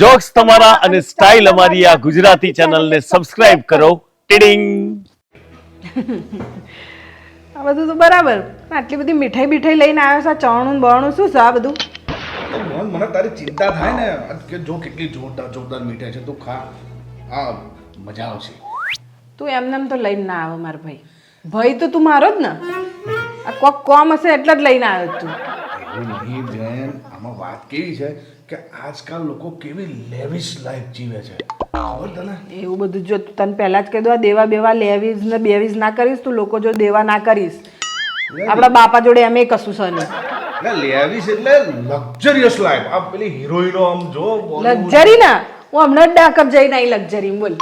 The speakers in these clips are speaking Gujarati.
જોક્સ તમારા અને સ્ટાઇલ અમારી આ ગુજરાતી ચેનલને સબસ્ક્રાઇબ કરો. ટીડિંગ આ બધું તો બરાબર. પણ આટલી બધી મીઠાઈ બીઠાઈ લઈને આવ્યો છે આ ચણું બણું શું છે આ બધું? મોહન મને તારી ચિંતા થાય ને. કે જો કેટલી જોરદાર જોરદાર મીઠાઈ છે તું ખા. હા મજા આવશે. તું એમને એમ તો લઈને ના આવે મારા ભાઈ. ભાઈ તો તું મારો જ ને. આ કોક કોમ હશે એટલે જ લઈને આવ્યો તું એવું નહીં બેન. આમાં વાત કેવી છે? કે આજકાલ લોકો કેવી લેવિશ લાઈફ જીવે છે. ખબર તને? એવું બધું જો તને પહેલા જ કહી દઉં આ દેવા બેવા લેવીઝ ને બેવીઝ ના કરીશ તું લોકો જો દેવા ના કરીશ. આપણા બાપા જોડે એમ કશું છે નહીં. લેવીશ એટલે લક્ઝરિયસ લાઈફ આ પેલી હિરોઈનો આમ જો લક્ઝરી ના? હું હમણાં જ ડાકર જઈને આવી લક્ઝરી બોલ.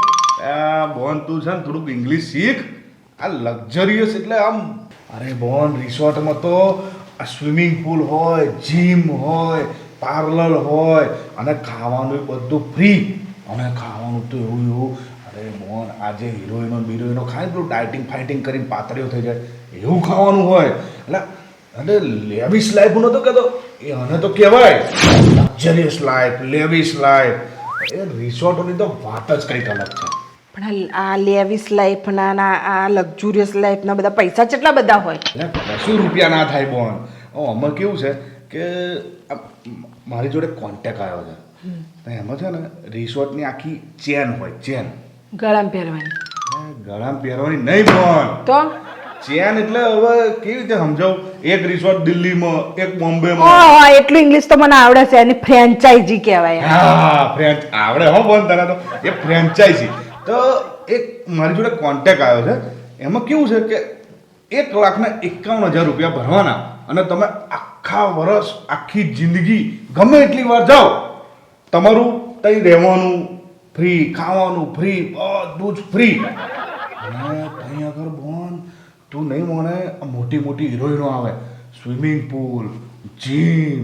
આ બોન તું છે ને થોડુંક ઇંગ્લિશ શીખ. આ લક્ઝરિયસ એટલે આમ અરે બોન રિસોર્ટમાં તો આ સ્વિમિંગ પુલ હોય જીમ હોય પાર્લર હોય અને ખાવાનું બધું ફ્રી અને ખાવાનું તો એવું એવું. અરે મોહન આજે હિરોઈનો બિરોઈનો ખાય પેલું ડાયટિંગ ફાઇટિંગ કરીને પાતળીઓ થઈ જાય. એવું ખાવાનું હોય. એટલે અને લેવિશ લાઈફ નતો કહેતો. એ અને તો કહેવાય. લક્ઝરિયસ લાઈફ લેવિશ લાઈફ એ રિસોર્ટોની તો વાત જ કંઈક અલગ છે. પણ આ લેવિસ લાઈફના ના આ લક્ઝુરિયસ લાઈફના બધા પૈસા કેટલા બધા હોય? કશું રૂપિયા ના થાય બોન અમે કેવું છે? કે મારી જોડે કોન્ટેક આવ્યો છે. તો એમાં છે ને રિસોર્ટની આખી ચેન હોય ચેન ગળામાં પહેરવાની. ગળામાં પહેરવાની નહીં પણ. તો? ચેન એટલે હવે કેવી રીતે સમજાવું? એક રિસોર્ટ દિલ્હીમાં એક બોમ્બેમાં. ઓહો એટલું ઇંગ્લિશ તો મને આવડે છે એની ફ્રેન્ચાઇઝી કહેવાય. હા ફ્રેન્ચ આવડે હો બોન તને તો. એ ફ્રેન્ચાઇઝી તો એક મારી જોડે કોન્ટેક આવ્યો છે. એમાં કેવું છે કે એક લાખના એકાવન હજાર રૂપિયા ભરવાના. અને તમે આખા વર્ષ આખી જિંદગી ગમે એટલી વાર જાઓ તમારું ત્યાં રહેવાનું ફ્રી ખાવાનું ફ્રી બધું જ ફ્રી અને ત્યાં આગળ બોન તું નહીં મને મોટી મોટી હિરોઈનો આવે. સ્વિમિંગ પુલ જીમ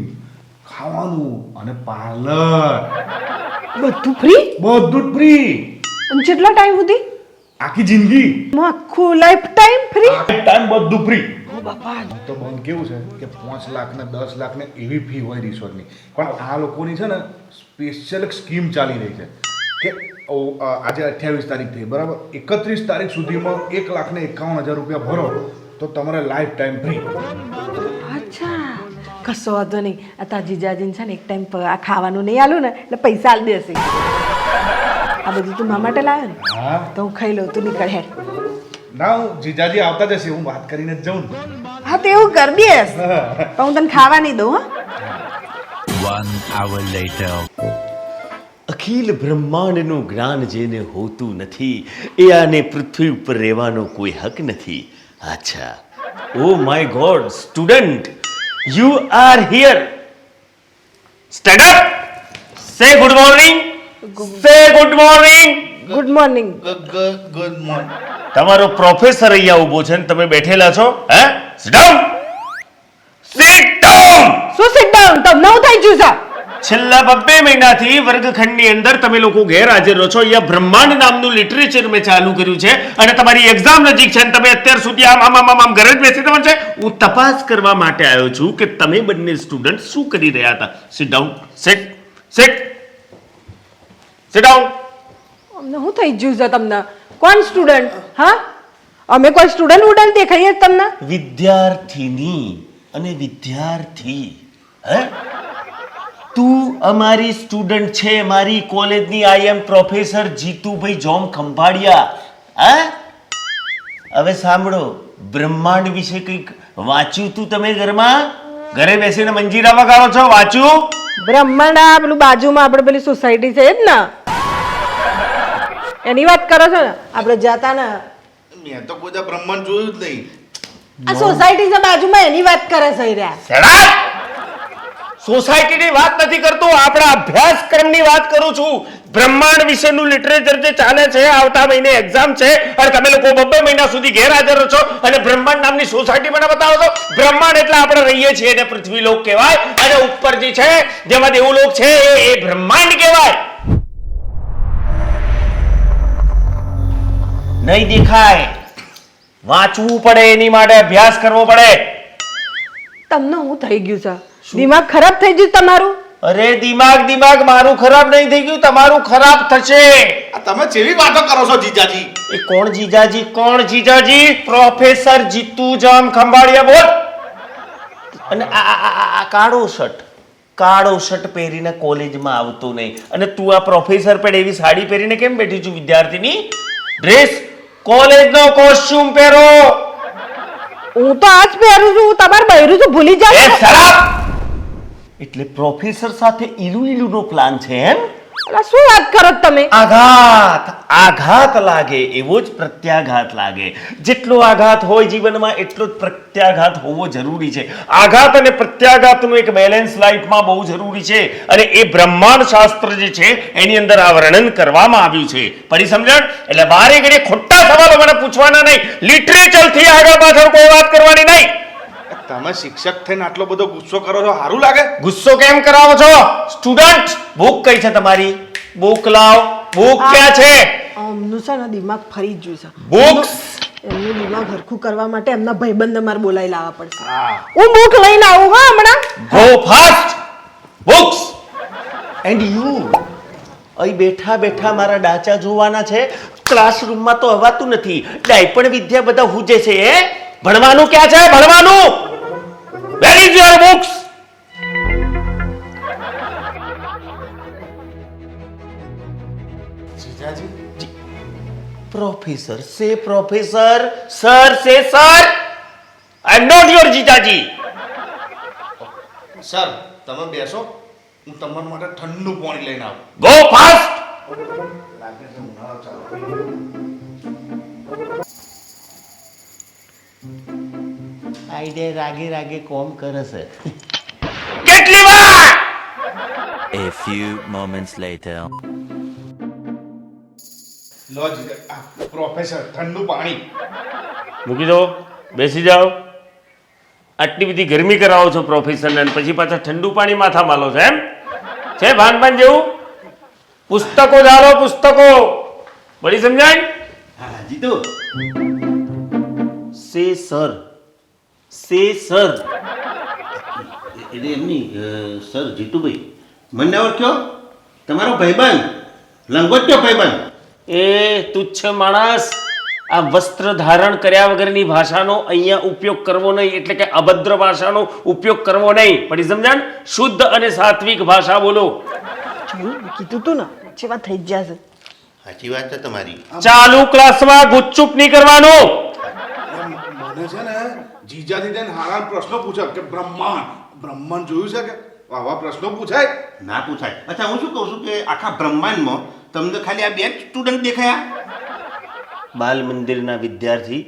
ખાવાનું અને પાર્લર બધું ફ્રી બધું જ ફ્રી અને કેટલા ટાઈમ સુધી? આખી જિંદગી. આખું લાઈફ ટાઈમ ફ્રી ટાઈમ બધું ફ્રી બાપા તો બંધ કેવું છે કે પાંચ લાખ ને દસ લાખ ને એવી ફી હોય રિસોર્ટની પણ આ લોકોની છે ને સ્પેશિયલ સ્કીમ ચાલી રહી છે કે આજે અઠ્યાવીસ તારીખ થઈ બરાબર? એકત્રીસ તારીખ સુધીમાં એક લાખ ને એકાવન હજાર રૂપિયા ભરો તો તમારે લાઈફ ટાઈમ ફ્રી અચ્છા કશો વાંધો નહીં. આ તારા જીજાજીને છે ને એક ટાઈમ આ ખાવાનું નહીં આલું ને એટલે પૈસા આલી દેશે. આ બધું તું મા માટે લાવ્યો ને? તો હું ખાઈ લઉં તું નીકળ હેડ. ના હું જીજાજી આવતા જશે હું વાત કરીને જ જાઉં હા તો એવું કરી પણ હું તને ખાવા નહીં દઉં હા. Hour later. અખિલ બ્રહ્માંડનું જ્ઞાન જેને હોતું નથી એ આને પૃથ્વી ઉપર રહેવાનો કોઈ હક નથી. અચ્છા. ઓ my God student you are here stand up say good morning say good morning good morning good morning તમારો પ્રોફેસર અહીંયા ઊભો છે ને તમે બેઠેલા છો હે? સિટ ડાઉન સિટ ડાઉન શું સિટ ડાઉન તમને હું થઈ ગયું છે. છેલ્લા બબ્બે મહિનાથી વર્ગખંડની અંદર તમે લોકો ગેરહાજર રહો છો. અહીંયા બ્રહ્માંડ નામનું લિટરેચર મેં ચાલુ કર્યું છે અને તમારી એક્ઝામ નજીક છે અને તમે અત્યાર સુધી આમ આમ આમ આમ આમ ઘરે જ બેસી તમારે છે. હું તપાસ કરવા માટે આવ્યો છું કે તમે બંને સ્ટુડન્ટ શું કરી રહ્યા હતા? Sit down sit sit sit down અમને શું થઈ ગયું છે તમને? કોણ સ્ટુડન્ટ હા? અમે કોઈ સ્ટુડન્ટ ઉડન દેખાઈએ જ તમને? વિદ્યાર્થીની અને વિદ્યાર્થી હે? તું અમારી સ્ટુડન્ટ છે મારી કોલેજની I am professor Jitubhai Jam Khambhaliya હે? હવે સાંભળો બ્રહ્માંડ વિશે કંઈક વાંચ્યું તું તમે ઘરમાં? ઘરે બેસીને મંજીરા વગાડો છો વાંચ્યું? બ્રહ્માંડ આ પેલું બાજુમાં આપણે પેલી સોસાયટી છે એ જ ને? એની વાત કરો છો ને? આપણે જતા ને મેં તો કોઈ બ્રહ્માંડ જોયું જ નહીં. આ સોસાયટી છે બાજુમાં એની વાત કરે છે રહ્યા સોસાયટીની વાત નથી કરતો આપણા અભ્યાસક્રમની વાત કરું છું. બ્રહ્માંડ વિશેનું લિટરેચર જે ચાલે છે આવતા મહિને એક્ઝામ છે અને તમે લોકો બબ્બે મહિના સુધી ગેરહાજર છો અને બ્રહ્માંડ નામની સોસાયટી મને બતાવો છો. બ્રહ્માંડ એટલે આપણે રહીએ છીએ એને પૃથ્વી લોક કહેવાય અને ઉપર જે છે જેમાં દેવલોક છે એ એ બ્રહ્માંડ કહેવાય. નહીં દેખાય. વાંચવું પડે એની માટે અભ્યાસ કરવો પડે. તમને હું થઈ ગયું છે. દિમાગ ખરાબ થઈ ગયું તમારું? અરે દિમાગ દિમાગ મારું ખરાબ નહીં થઈ ગયું તમારું ખરાબ થશે. આ તમે જેવી વાતો કરો છો જીજાજી? એ કોણ જીજાજી? કોણ જીજાજી? પ્રોફેસર જીતુ જામ ખંભાળિયા બોલ. અને આ આ- આ- આ કાળો શર્ટ. કાળો શર્ટ પહેરીને કોલેજમાં આવતો નહીં. અને તું આ પ્રોફેસર પણ એવી સાડી પહેરીને કેમ બેઠી છું વિદ્યાર્થીની? ડ્રેસ? કોલેજનો કોસ્ચ્યુમ પહેરો? હું તો આજ પહેરું છું તમારે બહેરું છું ભૂલી એ જાય શરાબ! એટલે પ્રોફેસર સાથે ઈલુ ઈલુનો પ્લાન છે એમ? શું વાત કરો તમે? આઘાત આઘાત લાગે, એવો જ પ્રત્યાઘાત લાગે. જેટલો આઘાત હોય જીવનમાં, એટલો જ પ્રત્યાઘાત હોવો જરૂરી છે. આઘાત અને પ્રત્યાઘાતનું એક બેલેન્સ લાઈફમાં બહુ જરૂરી છે. અને એ બ્રહ્માંડ શાસ્ત્ર જે છે, એની અંદર આ વર્ણન કરવામાં આવ્યું છે. પડી સમજણ? એટલે બારે ઘડીએ ખોટા સવાલો મને પૂછવાના નહીં. લિટરેચરથી આગળ પાછળ કોઈ વાત કરવાની નહીં. તમે શિક્ષક થઈને આટલો બધો ગુસ્સો કરો છો સારું લાગે? ગુસ્સો કેમ કરાવો છો? સ્ટુડન્ટ બુક કઈ છે તમારી? બુક લાવ. બુક ક્યાં છે? અમનું છે ને દિમાગ ફરી જ ગયું છે બુક્સ એમનું દિમાગ હરખું કરવા માટે એમના ભાઈબંધ અમારે બોલાવી લાવવા પડશે. હું. બુક લઈને આવું હા હમણાં. Go fast books and you અહીં બેઠા બેઠા મારા ડાચા જોવાના છે. ક્લાસરૂમમાં તો હવાતું નથી. ડાય પણ વિદ્યા બધા હુજે છે એ ભણવાનું ક્યાં છે? ભણવાનું? Where is your books જીજાજી professor say professor sir say sir I am not your જીજાજી sir તમે બેસો હું તમારા માટે ઠંડુ પાણી લઈને આવું ગો ફાસ્ટ લાગે છે ઉનાળો ચાલુ આઈડે રાગે રાગે કોમ કરે છે. કેટલી વાર? A few moments later. લોજ પ્રોફેસર ઠંડુ પાણી. મૂકી દો. બેસી જાઓ. આટલી બધી ગરમી કરાવો છો પ્રોફેસરને અને પછી પાછા ઠંડુ પાણી માથા માલો છો એમ? છે ભાન ભાન જેવું? પુસ્તકો ધારો પુસ્તકો. બધી સમજાય? હા જીતુ. સે સર. Say sir. એટલે એમની સર જીતુભાઈ મને ઓળખ્યો? તમારો ભાઈબંધ લંગોટ્યો ભાઈબંધ. એ તુચ્છ માણસ આ વસ્ત્ર ધારણ કર્યા વગરની ભાષાનો અહીંયા ઉપયોગ કરવો નહીં એટલે કે અભદ્ર ભાષાનો ઉપયોગ કરવો નહીં. પડી સમજાણ? શુદ્ધ અને સાત્વિક ભાષા બોલો. કીધું તું ને જેવા થઈ જ જશે. સાચી વાત છે તમારી. ચાલુ ક્લાસમાં ગુપચુપ નહીં કરવાનું. મને છે ને જીજાજી તેને હારા પ્રશ્નો પૂછ્યા કે બ્રહ્માંડ બ્રહ્માંડ જોયું છે કે? આવા પ્રશ્નો પૂછાય. ના પૂછાય. અચ્છા હું શું કહું છું કે આખા બ્રહ્માંડમાં તમને ખાલી આ બે જ સ્ટુડન્ટ દેખાયા? બાલ મંદિરના વિદ્યાર્થી.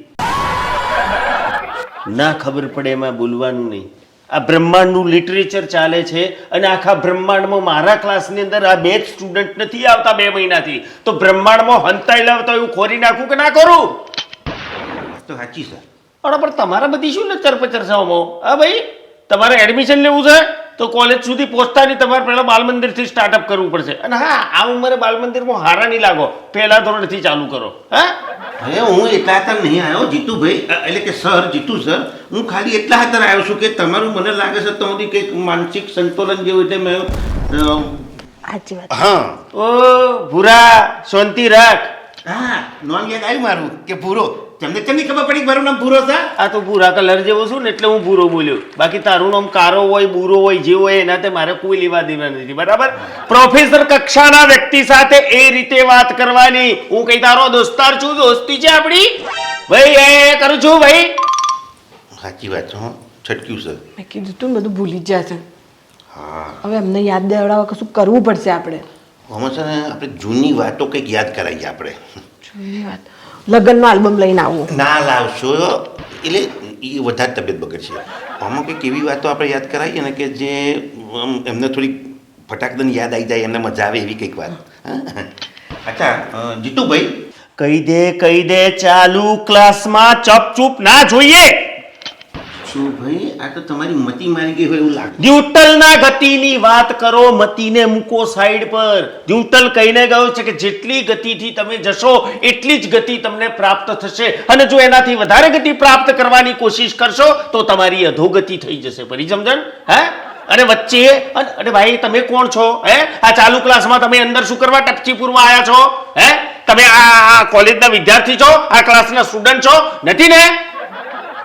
ના ખબર પડે એમાં બોલવાનું નહીં. આ બ્રહ્માંડનું લિટરેચર ચાલે છે અને આખા બ્રહ્માંડમાં મારા ક્લાસની અંદર આ બે જ સ્ટુડન્ટ નથી આવતા બે મહિનાથી. તો બ્રહ્માંડમાં હંતાઈ લાવતા એવું ખોરી નાખું કે ના કરું? તો સાચી સર અરે પણ તમારા બધી શું લચર પચર છે હા ભાઈ તમારે એડમિશન લેવું છે તો કોલેજ સુધી પહોંચતા નહીં તમારે પહેલાં બાલ મંદિરથી સ્ટાર્ટઅપ કરવું પડશે. અને હા આ ઉંમરે બાલ મંદિરમાં હારા નહીં લાગો. પહેલા ધોરણથી ચાલુ કરો. હા? હવે હું એટલા હતા નહીં આવ્યો જીતુભાઈ. એટલે કે સર જીતુ સર. હું ખાલી એટલા હતા આવ્યો છું કે તમારું મને લાગે છે તમારી કંઈક માનસિક સંતુલન જેવું એટલે મેં સાચી વાત. હા. ઓ ભૂરા શાંતિ રાખ. હા નોન યાદ આવ્યું મારું કે ભૂરો? તમને તમને ખબર પડી કે મારું નામ ભૂરો છે? આ તો ભૂરા કલર જેવો છું ને એટલે હું ભૂરો બોલ્યો. બાકી તારું નામ કારો હોય બૂરો હોય જે હોય એના તે મારે કોઈ લેવા દેવા નથી. બરાબર? પ્રોફેસર કક્ષાના વ્યક્તિ સાથે એ રીતે વાત કરવાની. હું કઈ તારો દોસ્તાર છું દોસ્તી છે આપણી? ભાઈ એ એ કરું છું ભાઈ. સાચી વાત છે હો. છટક્યું સર મેં કીધું તું ને બધું ભૂલી જ જશે. હા. હવે એમને યાદ દેવડાવવા કશું કરવું પડશે આપણે. આમાં છે ને આપણે જૂની વાતો કંઈક યાદ કરાવીએ આપણે. જૂની વાત. લગ્નનો આલ્બમ લઈને આવું. ના લાવશો એટલે એ વધારે તબિયત બગડશે આમાં કંઈક એવી વાતો આપણે યાદ કરાવીએ ને કે જે એમને થોડીક ફટાકદન યાદ આવી જાય એમને મજા આવે એવી કંઈક વાત. હા? અચ્છા જીતુભાઈ? કહી દે કહી દે ચાલુ ક્લાસમાં ચપચૂપ ના જોઈએ. વાત કરો, મતીને મૂકો સાઈડ પર. ન્યુટન કહીને ગયો છે કે જેટલી ગતિથી તમે જશો, એટલી જ ગતિ તમને પ્રાપ્ત થશે. અને જો એનાથી વધારે ગતિ પ્રાપ્ત કરવાની કોશિશ કરશો, તો તમારી અધોગતિ થઈ જશે. ફરી સમજણ? હે? અને વચ્ચે, અને ભાઈ, તમે કોણ છો? હે? આ ચાલુ ક્લાસમાં તમે અંદર શું કરવા ટપચીપુરમાં આવ્યા છો? હે? તમે આ કોલેજના વિદ્યાર્થી છો? આ ક્લાસના સ્ટુડન્ટ છો? નથી ને?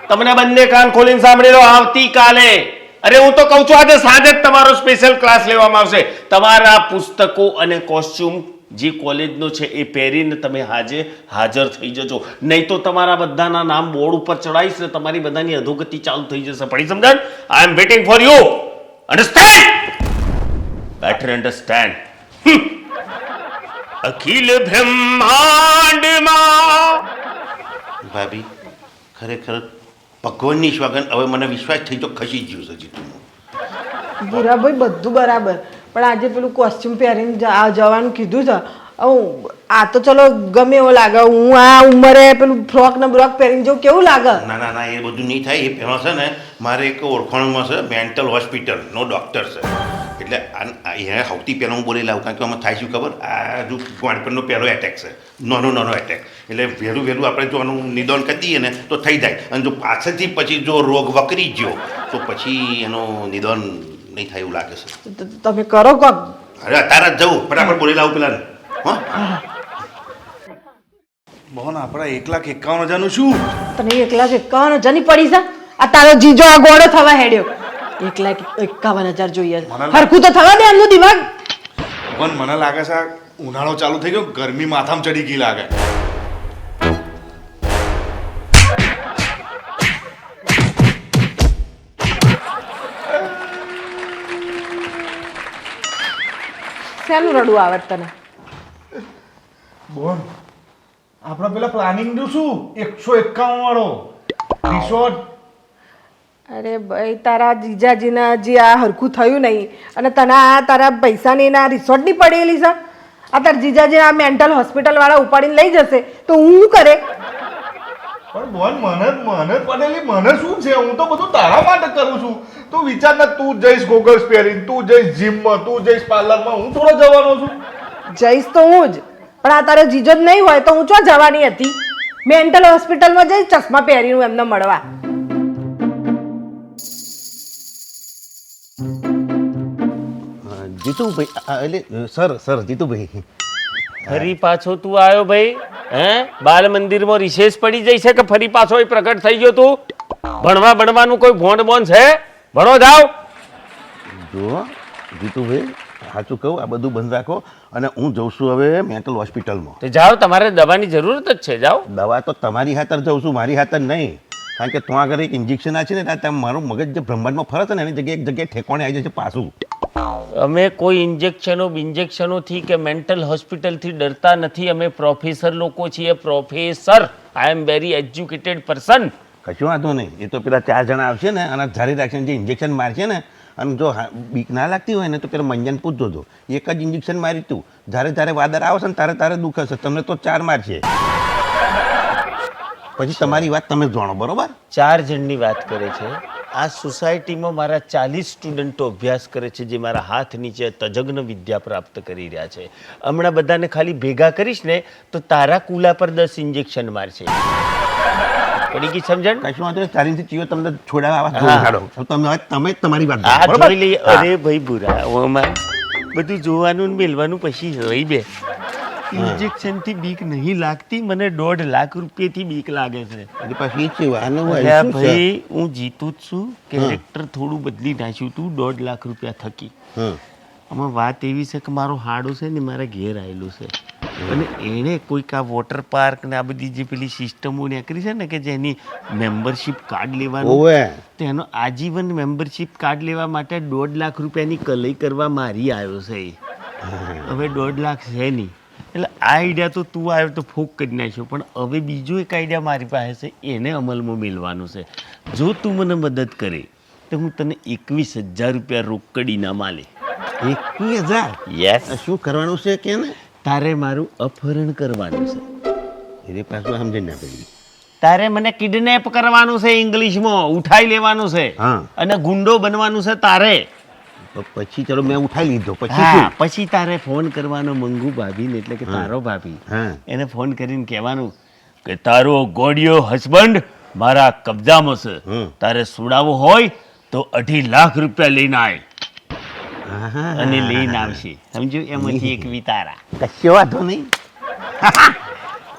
તમને બંને કાન ખોલીને સાંભળી લો, આવતીકાલે. અરે, હું તો કહું છું, આજે સાંજે જ તમારો સ્પેશિયલ ક્લાસ લેવામાં આવશે. તમારા પુસ્તકો અને કોસ્ચ્યુમ જે કોલેજનો છે એ પહેરીને તમે હાજે હાજર થઈ જજો. નહીં તો તમારા બધાના નામ બોર્ડ ઉપર ચડાવીશ ને તમારી બધાની અધોગતિ ચાલુ થઈ જશે. પડી સમજણ? I am waiting for you understand better understand અખિલ બ્રહ્માંડમાં. ભાભી, ખરેખર ભગવાનની સ્વાગન હવે મને વિશ્વાસ થઈ તો ખસી ગયું છે જીતુનું. ભૂરાભાઈ બધું બરાબર. પણ આજે પેલું કોસ્ચ્યુમ પહેરીને જવાનું કીધું છે. હું આ તો ચલો ગમે એવો લાગે. હું આ ઉંમરે પેલું ફ્રોક ને બ્રોક પહેરીને જો કેવું લાગે? ના ના ના એ બધું નહીં થાય. એ પહેલાં છે ને મારે એક ઓળખાણમાં છે મેન્ટલ હોસ્પિટલ નો ડૉક્ટર છે. એટલે એને સૌથી પહેલાં હું બોલી લાવું કારણ કે આમાં થાય શું ખબર? આ હજુ ગોળપણનો પહેલો એટેક છે. નાનો નાનો એટેક એટલે વહેલું વહેલું આપણે જો આનું નિદાન કરી દઈએ ને તો થઈ જાય. અને જો પાછળથી પછી જો રોગ વકરી ગયો તો પછી એનો નિદાન નહીં થાય એવું લાગે છે. તમે કરો કોણ? અરે અત્યારે જ જવું. ફટાફટ બોલી લાવું પેલા હા? બોન આપણા એક લાખ એકાવન હજારનું શું? તને એક લાખ એકાવન હજારની પડી છે. આ તારો જીજો આ ગોળો થવા હેડ્યો. એક લાખ એકાવન હજાર જોઈએ. મને- હરખું તો થવા દે એમનું દિમાગ. પણ મને લાગે છે આ ઉનાળો ચાલુ થઈ ગયો ગરમી માથામાં ચડી ગઈ લાગે. શેનું રડવું આવે તને? બોન આપણે પેલા પ્લાનિંગનું શું? એકસો એકાવન વાળો. રિસોર્ટ અરે ભાઈ તારા જીજાજીના જે આ હરખું થયું નહીં અને તને આ તારા પૈસાની ના રિસોર્ટની પડેલી છે? આ તારા જીજાજી આ મેન્ટલ હોસ્પિટલ વાળા ઉપાડીને લઈ જશે તો હું શું કરે? પણ બોલ મને મને પડેલી મને શું છે? હું તો બધું તારા માટે કરું છું. તું વિચાર ને તું જઈશ ગોગલ્સ પહેરીને તું જઈશ જીમમાં તું જઈશ પાર્લરમાં હું થોડો જવાનો છું. જઈશ તો હું જ પણ આ તારો જીજો જ નહીં હોય તો હું ચો જવાની હતી? મેન્ટલ હોસ્પિટલમાં જઈશ ચશ્મા પહેરીને એમને મળવા. જીતુભાઈ એટલે સર સર જીતુભાઈ. ફરી પાછો તું આવ્યો ભાઈ હે? બાલ મંદિરમાં રિશેષ પડી જાય છે કે ફરી પાછો એ પ્રગટ થઈ ગયો તું? ભણવા ભણવાનું કોઈ ભોંડ બોન છે? ભણો જાઓ. જો જીતુભાઈ સાચું કહું આ બધું બંધ રાખો અને હું જઉં છું હવે મેન્ટલ હોસ્પિટલમાં તો જાઓ તમારે દવાની જરૂરત જ છે જાઓ. દવા તો તમારી હાથર જઉં છું મારી હાથર નહીં. કારણ કે ત્યાં આગળ એક ઇન્જેક્શન આ છે ને ત્યાં મારું મગજ જે બ્રહ્માંડમાં ફરે છે ને એની જગ્યાએ એક જગ્યાએ ઠેકોણે આવી જશે પાછું. અમે કોઈ ઇન્જેક્શનો ઇન્જેક્શનોથી કે મેન્ટલ હોસ્પિટલથી ડરતા નથી. અમે પ્રોફેસર લોકો છીએ. Professor I am very educated person કશું વાંધો નહીં. એ તો પેલા ચાર જણા આવશે ને અને ધારી રાખશે જે ઇન્જેક્શન મારશે ને અને જો બીક ના લાગતી હોય ને તો પેલા મંજન પૂછજો જો. એક જ ઇન્જેક્શન મારી તું. જ્યારે ધારે વાદર આવશે ને તારે તારે દુખ હશે તમને તો ચાર મારશે. પછી તમારી વાત તમે જાણો બરોબર? ચાર જણની વાત કરે છે. આ સોસાયટીમાં મારા ચાલીસ સ્ટુડન્ટો અભ્યાસ કરે છે જે મારા હાથ નીચે તજજ્ઞ વિદ્યા પ્રાપ્ત કરી રહ્યા છે. હમણાં બધાને ખાલી ભેગા કરીશ ને તો તારા કુલા પર દસ ઇન્જેક્શન મારશે. પડી ગઈ સમજણ? કશું વાંધો તારીથી તમને છોડાવવા તમે તમે તમારી વાત અરે ભાઈ બુરા બધું જોવાનું ને મેલવાનું પછી રહી બે. ઇન્જેક્શનથી બીક નહીં લાગતી મને દોઢ લાખ રૂપિયાથી બીક લાગે છે. એટલે પાછું હોય? ભાઈ હું જીતું જ છું. કેરેક્ટર થોડું બદલી નાખ્યું તું દોઢ લાખ રૂપિયા થકી. આમાં વાત એવી છે કે મારો હાડો છે ને મારા ઘેર આવેલું છે. અને એણે કોઈક આ વોટર પાર્ક ને આ બધી જે પેલી સિસ્ટમો નીકળી છે ને કે જેની મેમ્બરશિપ કાર્ડ લેવાનું. તેનો આજીવન મેમ્બરશિપ કાર્ડ લેવા માટે દોઢ લાખ રૂપિયાની કલઈ કરવા મારી આવ્યો છે હવે દોઢ લાખ છે નહીં. એટલે આ આઈડિયા તો તું આવ્યો તો ફોક કરી નાખ્યો. પણ હવે બીજો એક આઈડિયા મારી પાસે છે એને અમલમાં મેળવાનું છે. જો તું મને મદદ કરે તો હું તને એકવીસ હજાર રૂપિયા રોકડીના માલે. એકવીસ હજાર? યસ શું કરવાનું છે કે ને તારે મારું અપહરણ કરવાનું છે. એની પાછું સમજી ના પડી તારે મને કિડનેપ કરવાનું છે ઇંગ્લિશમાં ઉઠાઈ લેવાનું છે. હા. અને ગુંડો બનવાનું છે તારે. પછી ચલો મેં ઉઠાઈ લીધો. પછી હા પછી તારે ફોન કરવાનો મંગુ ભાભીને એટલે કે તારો ભાભી. એને ફોન કરીને કહેવાનું કે તારો ગોડિયો હસબન્ડ મારા કબજામાં છે. તારે સુડાવો હોય તો અઢી લાખ રૂપિયા લઈને આય. અને લઈને આવશે. સમજો? એમાંથી એક વિતારા. કશો વાંધો નહીં.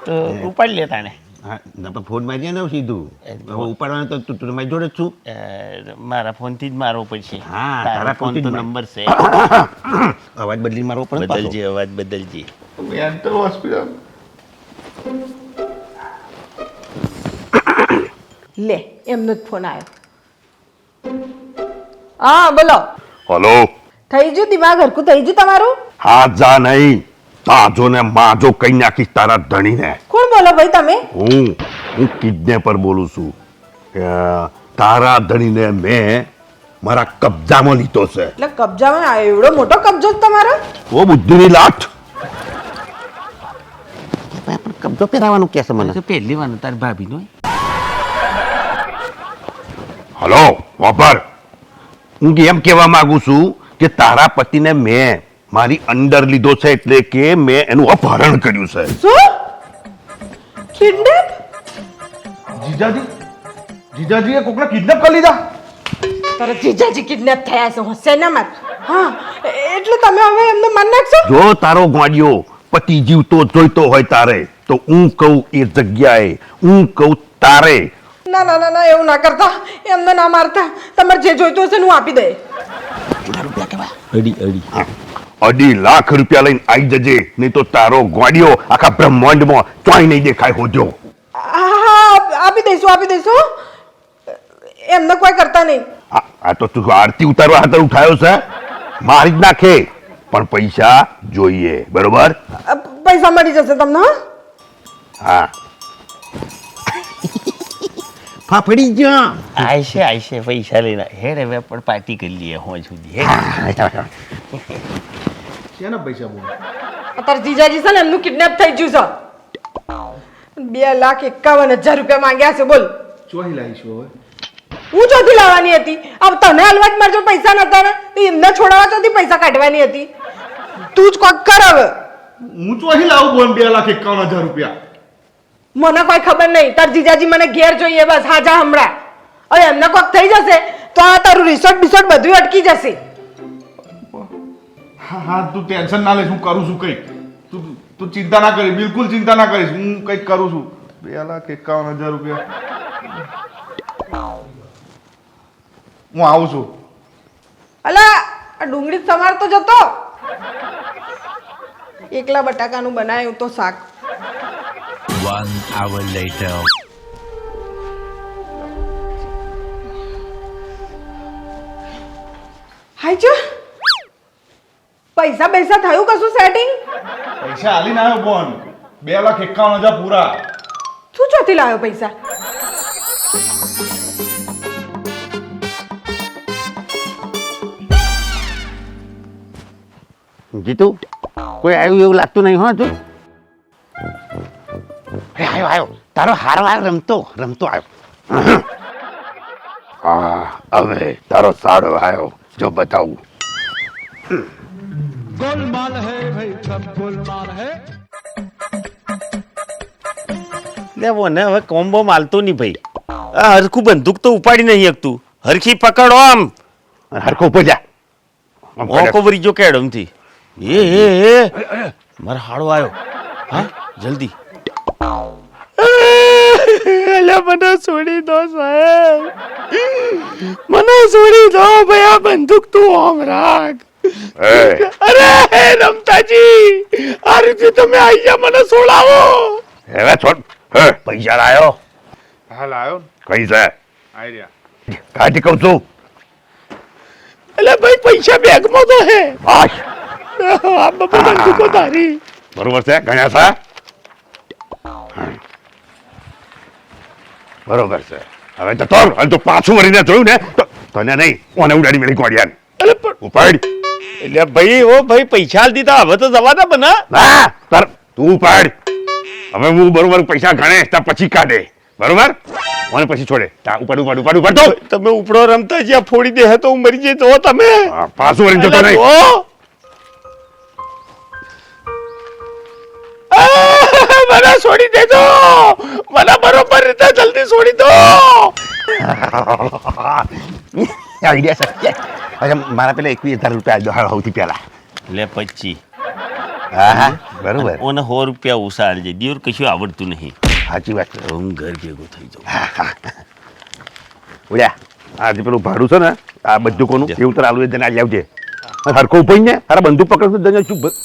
તો ઉપાડી લેતા ને હા ફોન મારી ને સીધું. હવે ઉપાડવાનું તો તું તું મારી જોડે જ છું. મારા ફોનથી જ મારો પડશે. હા, તારા ફોન તો નંબર છે. અવાજ બદલી મારો પણ. બદલજે અવાજ બદલજે. મેન્ટલ હોસ્પિટલ લે એમનો જ ફોન આવ્યો હા બોલો. હલો. થઈ ગયું? દિમાગ હરકું થઈ ગયું તમારું? હા જા નહીં. તાજો ને માજો કઈ નાખીશ તારા ધણીને. કોણ બોલો ભાઈ તમે? હું હું કિડનેપર બોલું છું. તારા ધણીને મેં મારા કબજામાં લીધો છે. એટલે કબજામાં આ એવડો મોટો કબજો છે તમારો? ઓ બુદ્ધિની લાઠ. કબજો પહેરાવાનું કે છે મને. પહેલી વાર તારી ભાભીનો. હલો વાપર. હું એમ કહેવા માંગુ છું કે તારા પતિને મેં મારી અંડર લીધો છે એટલે કે મેં એનું અપહરણ કર્યું છે. શું? કિડનેપ? જીજાજી જીજાજીએ કોકને કિડનેપ કરી લીધા? તારા જીજાજી કિડનેપ થયા છે ના હા એટલે તમે હવે એમને માન નાખશો? જો તારો ગોડિયો પતિ જીવતો જોઈતો હોય તારે તો હું કહું એ જગ્યાએ હું કહું તારે. ના ના ના ના એવું ના કરતા. એમને ના મારતા. તમારે જે જોઈતો હશે હું આપી દે અડી અડી. હા. અઢી લાખ રૂપિયા લઈને આવી જજે નહીં તો તારો ગોડિયો આખા બ્રહ્માંડમાં ચોઈ નહીં દેખાય હોજો હા હા આપી દઈશું આપી દઈશું. એમને કોઈ કરતા નહીં. આ તો તું આરતી ઉતારવા હાથર ઉઠાયો છે મારી જ નાખે. પણ પૈસા જોઈએ બરોબર? પૈસા મળી જશે તમને હા? ફાફડી જા. આઈશે આઈશે પૈસા લઈને. હેડ હવે પણ પાર્ટી કરી લઈએ હું સુધી. શેના પૈસા બોલ? અત્યારે જીજાજી છે ને એમનું કિડનેપ થઈ ગયું છે. બે લાખ એકાવન હજાર રૂપિયા માંગ્યા છે બોલ. ચોહી લાવીશું હવે. હું ચોથી લાવવાની હતી? अब તને હલવા મારજો પૈસા નતા ને તો એમને છોડાવવા ચોથી પૈસા કાઢવાની હતી. તું જ કોક કર હવે. હું ચોહી લાવું બોલ બે લાખ એકાવન હજાર રૂપિયા. મને કોઈ ખબર નહીં. તાર જીજાજી મને ઘેર જોઈએ બસ હાજા હમણાં. હવે એમને કોક થઈ જશે તો આ તારું રિસોર્ટ બિસોર્ટ બધું અટકી જશે. હા હા તું ટેન્શન ના લઈશ હું કરું છું કંઈક. તું તું ચિંતા ના કરીશ બિલકુલ ચિંતા ના કરીશ હું કંઈક કરું છું. બે લાખ એકાવન હજાર રૂપિયા. હું આવું છું. અલા આ ડુંગળી સમારતો જતો. એકલા બટાકાનું બનાવ્યું તો શાક. One hour later. હાય છે પૈસા પૈસા થયું કશું સેટિંગ પૈસા હાલીને આવ્યો બોન. બે લાખ એકાવન હજાર પૂરા. શું ચોથી લાવ્યો પૈસા? જીતુ કોઈ આવ્યું એવું લાગતું નહીં હો તું અરે આવ્યો આવ્યો. તારો હારો વાર રમતો રમતો આવ્યો. હા હવે તારો સારો આવ્યો. જો બતાવું. લે મને હવે કોમ્બો માલતો નહીં ભાઈ. આ હરખું બંદૂક તો ઉપાડી નહીં શકતું. હરખી પકડો આમ. હરખો ઉપર જા. ઓકો. વરી જો કેડમથી એ એ એ. મારો હાડો આવ્યો હા જલ્દી. અલે મને છોડી દો સાહેબ. મને છોડી દો ભાઈ આ બંદૂક તું આમ રાખ. અરે રમતાજી આ રીતે તમે આઈ મને સોળાવો હવે છોડ. હે. પૈસા લાયો. હા લાયો કઈ છે? આઈડિયા કાઢી કહું છું. એટલે ભાઈ પૈસા બેગમાં તો હે. આ બબે બંદૂકો તારી. બરોબર છે ગણ્યા છે? બરોબર છે. હવે તો તોર તો પાછું વળીને જોયું ને તો તને નહીં કોને ઉડાડી મેળી કોડિયાન ઉપાડ. એટલે ભાઈ ઓ ભાઈ પૈસા દીધા. હવે તો જવા દે બના. ના તાર તું ઉપાડ હવે હું બરોબર પૈસા ગણે તા પછી કાઢે. બરોબર? મને પછી છોડે. તા ઉપાડ ઉપાડ ઉપાડ ઉપાડ તો. તમે ઉપડો રમતા જ્યાં ફોડી દે તો હું મરી જઈ તો તમે. પાછું વળીને જતો નહીં મને છોડી દેજો. મને બરોબર રીતે જલ્દી છોડી દો. આઈડિયા સત્ય અરે મારા પેલા એકવીસ હજાર રૂપિયા આલજો હાલ સૌથી પહેલા. લે પચી. હા હા બરોબર. ઓને સો રૂપિયા ઓછા આલજે દિયોર કશું આવડતું નહીં. સાચી વાત હું ઘર ભેગો થઈ જાઉં. ઓલ્યા આજે પેલું ભાડું છે ને આ બધું કોનું? એવું તો આલુ જઈને આવી આવજે. હરકો ઉપર ને તારા બંદૂક જઈને શું બ-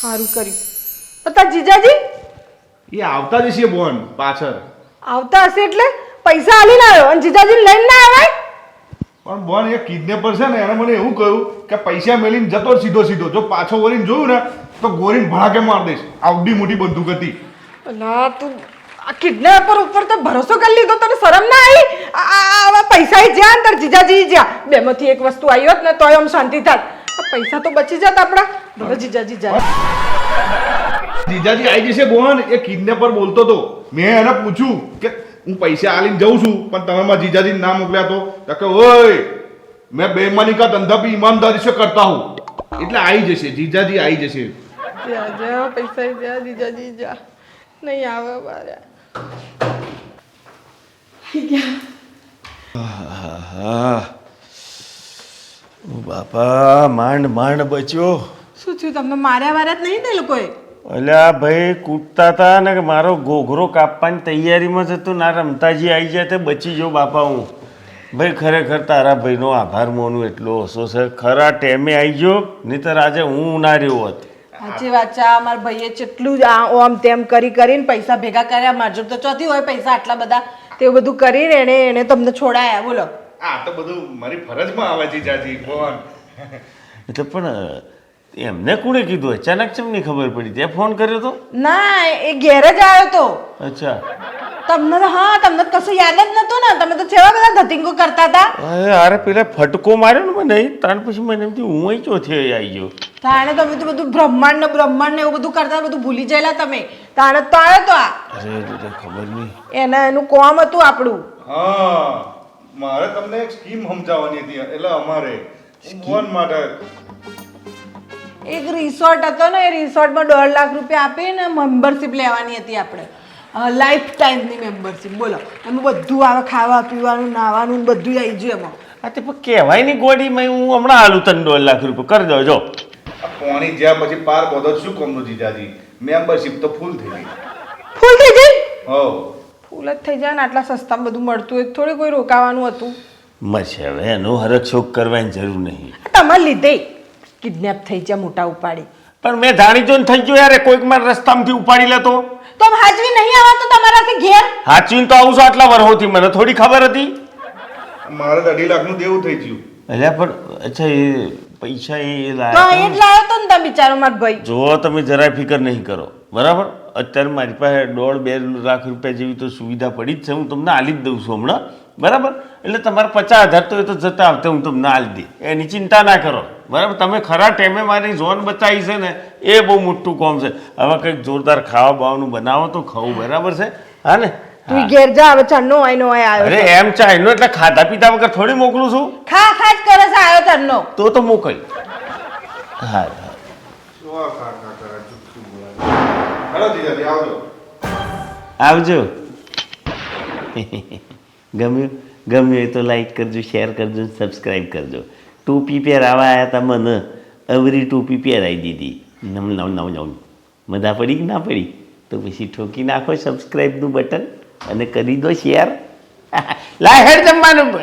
સારું કર્યું. તાર જીજાજી? એ આવતા જ છે બોન પાછળ. આવતા હશે એટલે પૈસા આલીને આવ્યો અને જીજાજીને લઈને ના આવે પણ બોન એ કિડનેપર છે ને એણે મને એવું કહ્યું કે પૈસા મેલીને જતો સીધો સીધો. જો પાછો વળીને જોયું ને તો ગોરીને ભડાકે માર દઈશ. આવડી મોટી બંદૂક હતી. ના તું આ કિડનેપર ઉપર તો ભરોસો કરી લીધો તને શરમ ના આવી? આવા પૈસા જ્યાં તાર જીજાજી જ્યાં. બેમાંથી એક વસ્તુ આવી હોત ને તોય આમ શાંતિ થાત. પૈસા તો બચી જાત આપણા. જીજાજી જાય જીજાજી આવી જશે બોહન એ કિડનેપર બોલતો તો મેં એને પૂછ્યું કે હું પૈસા આલીને જઉં છું પણ તમે મારા જીજાજીને ના મોકલ્યા તો. કે ઓય મેં બેઈમાની કા ધંધા બી ઈમાનદારી સે કરતા હું. એટલે આવી જશે જીજાજી આવી જશે. જા જીજાજી જા. નહીં આવે બારે બાપા માંડ માંડ બચ્યો. શું થયું? તમને માર્યા વાર્યા જ નહીં ને લોકોએ? અલ્યા ભાઈ કૂદતા હતા ને મારો ઘોઘરો કાપવાની તૈયારીમાં જ હતું ના રમતાજી આવી જાય તે બચી જો બાપા હું. ભાઈ ખરેખર તારા ભાઈનો આભાર મોનું એટલો ઓછો છે. ખરા ટેમે આવી ગયો નહીતર આજે હું ના રહ્યો હોત. સાચી વાત છે. આ મારા ભાઈએ જેટલું જ આ ઓમ તેમ કરી કરીને પૈસા ભેગા કર્યા. મારજો તો ચોથી હોય પૈસા આટલા બધા. તેવું બધું કરીને એણે એને તમને છોડાયા. બોલો. આ તો બધું મારી ફરજમાં આવે જીજાજી બોન એટલે પણ એમને કોણે કીધું? અચાનક ચમ નહીં ખબર પડી. તે ફોન કર્યો તો? ના એ ઘેર જ આવ્યો તો. અચ્છા. તમને તો હા તમને કશું યાદ જ નતું ને. તમે તો છેવા બધા ધતિંગો કરતા હતા. અરે અરે પેલા ફટકો માર્યો ને મને. તાર પછી મને એમથી હું અહીં ચોથી આવી ગયો. તાણે તમે તો બધું બ્રહ્માંડ ને બ્રહ્માંડ ને એવું બધું કરતા બધું ભૂલી ગયેલા તમે. તાણે તો આવ્યો તો આ. અરે ખબર નહીં. એના એનું કોમ હતું આપણું. હા. મારે તમને એક સ્કીમ સમજાવવાની હતી. એટલે અમારે બોન માટે એક રિસોર્ટ હતો ને એ રિસોર્ટમાં દોઢ લાખ રૂપિયા આપીને મેમ્બરશિપ લેવાની હતી આપણે. લાઈફ ટાઈમની મેમ્બરશિપ બોલો એમાં બધું આવે ખાવા પીવાનું નાવાનું ને બધું આવી ગયું એમાં. હા તે પણ કહેવાય નહીં ગોડીમાં હું હમણાં હાલું તને દોઢ લાખ રૂપિયા. કરી દો જો. આ પોણી જ્યાં પછી પાર બધો શું કોમનું જીજાજી મેમ્બરશિપ તો ફૂલ થઈ ગઈ. ફૂલ થઈ ગઈ? હો ફૂલ જ થઈ જાય ને આટલા સસ્તામાં બધું મળતું હોય થોડી કોઈ રોકાવાનું હતું. મળશે હવે એનો હરખ શોખ કરવાની જરૂર નહીં. તમારે લીધે કિડનેપ થઈ જાય મોટા ઉપાડી. પણ મેં જાણી જોઈને થઈ ગયો યાર કોઈક મારા રસ્તામાંથી ઉપાડી લેતો. તો હાજવી નહીં નહીં આવતો તમારાથી ઘેર? હાચવીને તો આવું છું આટલા વર્ષોથી મને થોડી ખબર હતી. મારે તો અઢી લાખનું દેવું થઈ ગયું. એટલે પણ અચ્છા એ પૈસા એ તો લાયા અહીં જ લાવ્યો તો ને તમે બિચારો મારો ભાઈ. જો તમે જરાય ફિકર નહીં કરો. બરાબર? અત્યારે મારી પાસે દોઢ બે લાખ રૂપિયા જેવી તો સુવિધા પડી જ છે હું તમને આલી જ દઉં છું હમણાં. બરાબર? એટલે તમારે પચાસ હજાર તો એ તો જતા આવતા હું તમને આલી દઈ એની ચિંતા ના કરો. બરાબર? તમે ખરા ટાઈમે મારી ઝોન બચાવી છે ને એ બહુ મોટું કોમ છે. હવે કંઈક જોરદાર ખાવા બાવાનું બનાવો તો ખાવું બરાબર છે. હા ને? તું ઘેર જા હવે ચાનો હોય નો હોય અરે એમ ચાઈનો એટલે ખાધા પીતા વગર થોડી મોકલું છું? ખા ખા જ કરે છે આવ્યો ચાનો તો તો મોકલ. હા હા શું આ ખા ખા કરે ચૂપચુપ બોલાવે આવજો. ગમ્યું? ગમ્યું એ તો લાઈક કરજો શેર કરજો સબસ્ક્રાઈબ કરજો. ટોપી પહેરાવા આવ્યા હતા મને. અવરી ટોપી પહેરાવી દીધી. નવ નવ નવ નવ મજા પડી કે ના પડી? તો પછી ઠોકી નાખો સબસ્ક્રાઈબનું બટન અને કરી દો શેર લાય હેડ જમવાનું.